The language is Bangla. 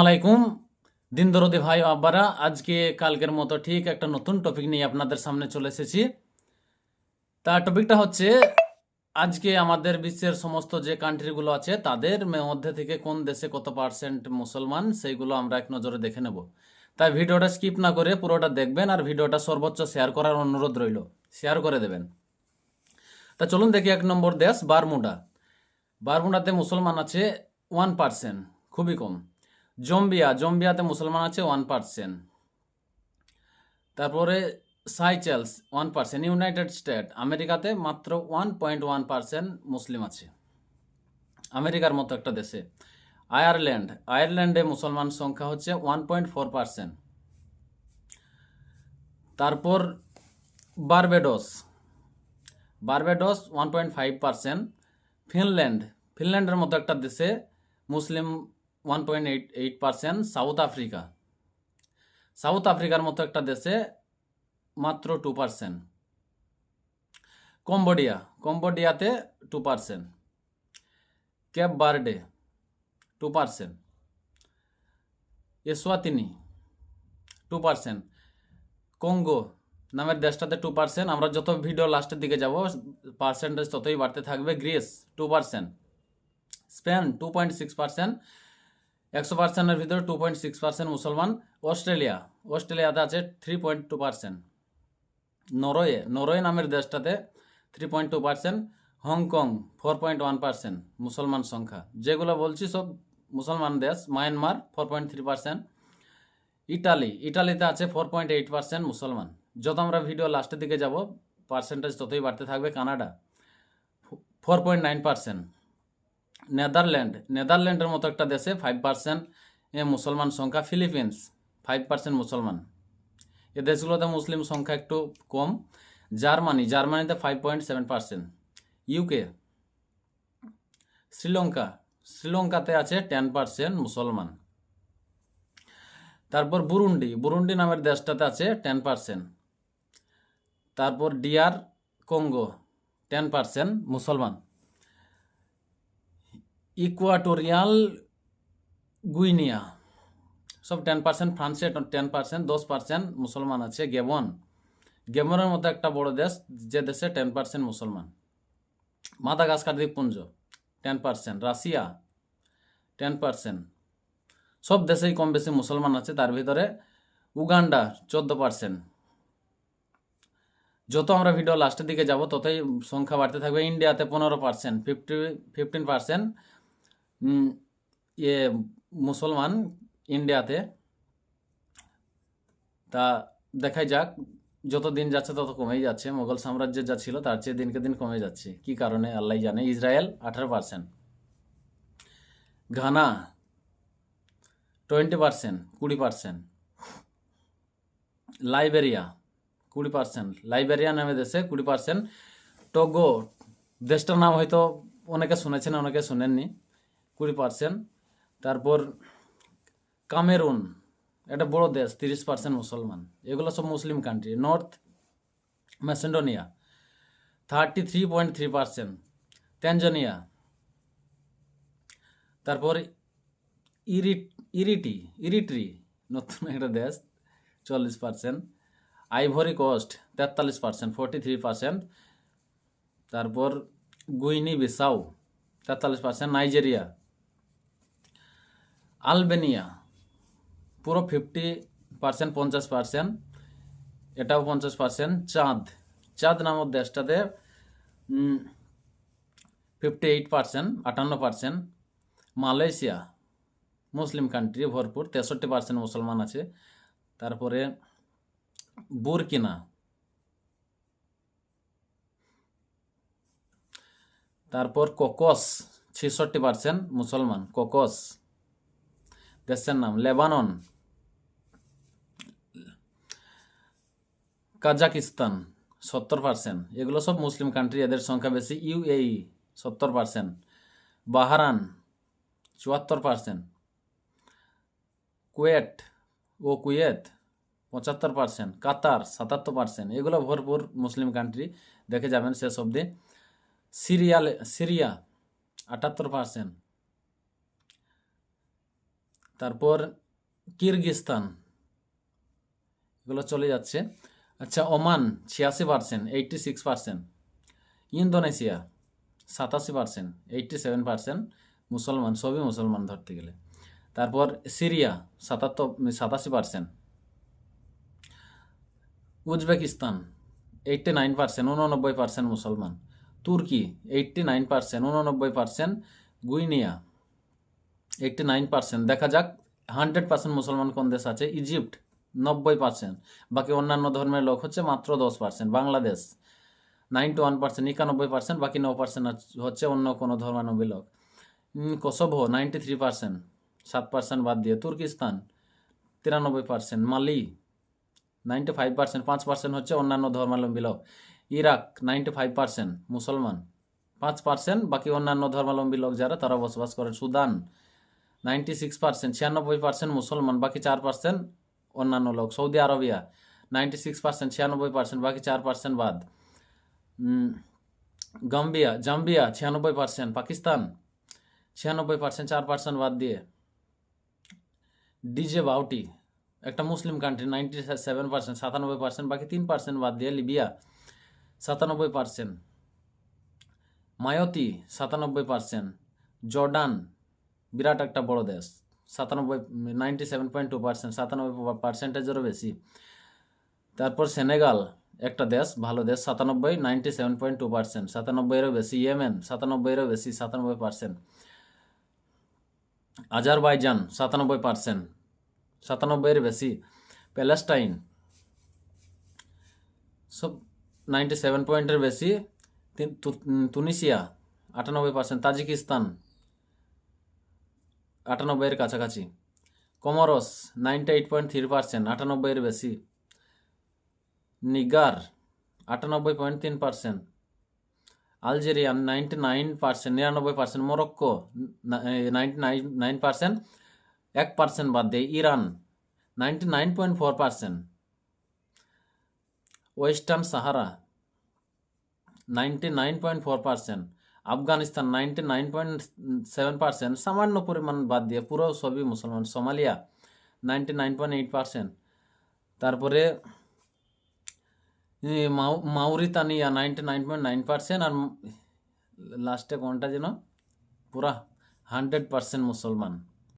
আলাইকুম। দিন দরদি ভাই আব্বারা, আজকে কালকের মতো ঠিক একটা নতুন টপিক নিয়ে আপনাদের সামনে চলে এসেছি। তা টপিকটা হচ্ছে, আজকে আমাদের বিশ্বের সমস্ত যে কান্ট্রিগুলো আছে, তাদের মধ্যে থেকে কোন দেশে কত পার্সেন্ট মুসলমান, সেইগুলো আমরা এক নজরে দেখে নেব। তাই ভিডিওটা স্কিপ না করে পুরোটা দেখবেন আর ভিডিওটা সর্বোচ্চ শেয়ার করার অনুরোধ রইল। শেয়ার করে দেবেন। তা চলুন দেখি এক নম্বর দেশ, বারমুডা। বারমুডাতে মুসলমান আছে ওয়ান পার্সেন্ট খুবই কম। জম্বিয়া, জম্বিয়াতে মুসলমান আছে ওয়ান পার্সেন্ট তারপরে Seychelles one percent United State, আমেরিকাতে মাত্র ওয়ান পয়েন্ট ওয়ান পার্সেন্ট মুসলিম আছে। আমেরিকার মতো একটা দেশে। আয়ারল্যান্ড, আয়ারল্যান্ডে মুসলমান সংখ্যা হচ্ছে ওয়ান পয়েন্ট ফোর পার্সেন্ট তারপর Barbados. Barbados one point five percent Finland, ফিনল্যান্ডের মতো একটা দেশে মুসলিম one point eight eight percent South Africa South আফ্রিকার মতো একটা দেশে মাত্র two percent Cambodia কম্বোডিয়াতে two percent Cape Verde two percent Eswatini two percent Congo নামের দেশটাতে টু পার্সেন্ট আমরা যত ভিডিও লাস্টের দিকে যাব পার্সেন্টেজ ততই বাড়তে থাকবে। Greece two percent Spain two point six percent একশো পার্সেন্টের ভিতরে টু পয়েন্ট সিক্স পার্সেন্ট মুসলমান। অস্ট্রেলিয়া, অস্ট্রেলিয়াতে আছে three point two percent Norway Norway নামের দেশটাতে three point two percent Hong Kong four point one percent মুসলমান সংখ্যা। যেগুলো বলছি সব মুসলমান দেশ। Myanmar four point three percent Italy, ইটালিতে আছে ফোর পয়েন্ট এইট পার্সেন্ট মুসলমান। যত আমরা ভিডিও লাস্টের দিকে যাব পার্সেন্টেজ ততই বাড়তে থাকবে। Canada four point nine percent Netherland. নেদারল্যান্ডের মতো একটা দেশে ফাইভ পার্সেন্ট মুসলমান সংখ্যা, ফিলিপিন্স ফাইভ পার্সেন্ট মুসলমান। এ দেশগুলোতে মুসলিম সংখ্যা একটু কম। জার্মানি, জার্মানিতে five point seven percent UK Sri Lanka, শ্রীলঙ্কাতে আছে টেন পার্সেন্ট মুসলমান। তারপর বুরুন্ডি বুরুন্ডি নামের দেশটাতে আছে টেন পার্সেন্ট তারপর ডিয়ার কঙ্গো টেন পার্সেন্ট মুসলমান। ইকুয়াটোরিয়াল গুইনিয়া সব টেন পার্সেন্ট ফ্রান্সে টেন পার্সেন্ট দশ পার্সেন্ট মুসলমান আছে, গেবন। গেবনের মতো একটা বড় দেশ, যে দেশে টেন পার্সেন্ট মুসলমান। মাদাগাস্কার দ্বীপপুঞ্জ ten percent Russia ten percent সব দেশেই কম বেশি মুসলমান আছে, তার ভিতরে উগান্ডা চোদ্দ পার্সেন্ট যত আমরা ভিডিও লাস্টের দিকে যাব, ততই সংখ্যা বাড়তে থাকবে। ইন্ডিয়াতে পনেরো পার্সেন্ট ফিফটি ফিফটিন পার্সেন্ট ইয়ে মুসলমান ইন্ডিয়াতে। তা দেখাই যাক, যত দিন যাচ্ছে তত কমেই যাচ্ছে। মোগল সাম্রাজ্যের যা ছিল তার চেয়ে দিনকে দিন কমে যাচ্ছে। কি কারণে? আল্লাহ জানে। ইসরায়েল আঠারো পার্সেন্ট ঘানা টোয়েন্টি পার্সেন্ট কুড়ি পার্সেন্ট লাইবেরিয়া কুড়ি পার্সেন্ট লাইবেরিয়া নামে দেশে কুড়ি পার্সেন্ট টোগো, দেশটার নাম হয়তো অনেকে শুনেছেন, অনেকে শুনেননি। কুড়ি পার্সেন্ট তারপর কামেরুন, একটা বড় দেশ, তিরিশ পার্সেন্ট মুসলমান। এগুলো সব মুসলিম country North Macedonia thirty three point three percent Tanzania তারপর ইরিট, ইরিটি, ইরিট্রি, নতুন একটা দেশ, চল্লিশ পার্সেন্ট আইভরি কোস্ট তেতাল্লিশ পার্সেন্ট ফোরটি থ্রি পার্সেন্ট তারপর গুইনি বিসাউ তেতাল্লিশ পার্সেন্ট নাইজেরিয়া আলবেনিয়া, পুরো ফিফটি পার্সেন্ট পঞ্চাশ পার্সেন্ট এটাও পঞ্চাশ পার্সেন্ট চাঁদ। চাঁদ নামক দেশটাতে ফিফটি এইট পার্সেন্ট আটান্ন পার্সেন্ট মালয়েশিয়া, মুসলিম কান্ট্রি ভরপুর, তেষট্টি পার্সেন্ট মুসলমান আছে। তারপরে, বুরকিনা। তারপর কোকস, ছেষট্টি পার্সেন্ট মুসলমান, কোকস। দেশের নাম লেবানন কাজাকিস্তান সত্তর পার্সেন্ট এগুলো সব মুসলিম কান্ট্রি এদের সংখ্যা বেশি। ইউএই সত্তর পার্সেন্ট বাহারান চুয়াত্তর পার্সেন্ট কুয়েট ও কুয়েত, পঁচাত্তর পার্সেন্ট কাতার, সাতাত্তর পার্সেন্ট এগুলো ভরপুর মুসলিম কান্ট্রি দেখে যাবেন শেষ অবধি। সিরিয়ালে, সিরিয়া, আটাত্তর পার্সেন্ট তারপর কিরগিস্তান। এগুলো চলে যাচ্ছে। আচ্ছা ওমান ছিয়াশি percent eighty six percent Indonesia সাতাশি পার্সেন্ট এইটটি সেভেন পার্সেন্ট মুসলমান, সবই মুসলমান ধরতে গেলে। তারপর সিরিয়া সাতাত্তর, সাতাশি percent Uzbekistan eighty nine percent উননব্বই পার্সেন্ট মুসলমান। তুর্কি এইটটি নাইন পার্সেন্ট উননব্বই percent Guinea eighty nine percent দেখা যাক হান্ড্রেড পার্সেন্ট মুসলমান কোন দেশ আছে? ইজিপ্ট নব্বই পার্সেন্ট বাকি অন্যান্য ধর্মের লোক হচ্ছে মাত্র দশ percent Bangladesh ninety one percent একানব্বই পার্সেন্ট বাকি ন পার্সেন্ট হচ্ছে অন্য কোনো ধর্মানবী লোক। কোসোভো নাইনটি থ্রি পার্সেন্ট সাত পার্সেন্ট বাদ দিয়ে তুর্কিস্তান, তিরানব্বই percent Mali ninety five percent পাঁচ পার্সেন্ট হচ্ছে অন্যান্য ধর্মাবলম্বী লোক। ইরাক নাইনটি ফাইভ পার্সেন্ট মুসলমান, পাঁচ পার্সেন্ট বাকি অন্যান্য ধর্মাবলম্বী লোক যারা, তারা বসবাস করেন সুদান। নাইনটি সিক্স পার্সেন্ট ছিয়ানব্বই পার্সেন্ট মুসলমান, বাকি চার পার্সেন্ট অন্যান্য লোক। Saudi Arabia ninety six percent ছিয়ানব্বই পার্সেন্ট বাকি চার পার্সেন্ট বাদ। গাম্বিয়া, জাম্বিয়া, ছিয়ানব্বই পার্সেন্ট পাকিস্তান, ছিয়ানব্বই পার্সেন্ট চার পার্সেন্ট বাদ দিয়ে। ডিজে বাউটি, একটা মুসলিম কান্ট্রি নাইনটি সেভেন পার্সেন্ট সাতানব্বই পার্সেন্ট বাকি তিন পার্সেন্ট বাদ দিয়ে লিবিয়া, সাতানব্বই পার্সেন্ট মায়তি, সাতানব্বই পার্সেন্ট জর্ডান বিরাট একটা বড় দেশ। সাতানব্বই ninety seven point two percent সাতানব্বই পার্সেন্টেজেরও বেশি। তারপর সেনেগাল, একটা দেশ, ভালো দেশ, সাতানব্বই ninety seven point two percent সাতানব্বইয়েরও বেশি। ইয়েমেন সাতানব্বইয়েরও বেশি, সাতানব্বই পার্সেন্ট আজারবাইজান, সাতানব্বই পার্সেন্ট সাতানব্বইয়ের বেশি। প্যালেস্টাইন, সব নাইনটি সেভেন পয়েন্টের বেশি। তিন- তু- তুনিসিয়া, আটানব্বই পার্সেন্ট তাজিকিস্তান আটানব্বইয়ের কাছাকাছি। Comoros ninety eight point three percent, আটানব্বইয়ের বেশি। নিগার আটানব্বই পয়েন্ট তিন percent. Algeria ninety nine percent, নিরানব্বই percent. Morocco ninety nine nine percent. এক পার্সেন্ট বাদ দিয়ে Iran ninety nine point four percent. Western Sahara ninety nine point four percent. Afghanistan ninety nine point seven percent সামান্য পরিমাণ বাদ দিয়ে পুরো সবই মুসলমান, Somalia ninety nine point eight percent তারপরে মাউ- Mauritania ninety nine point nine percent আর লাস্টে কোনটা যেন? পুরা হান্ড্রেড পার্সেন্ট মুসলমান।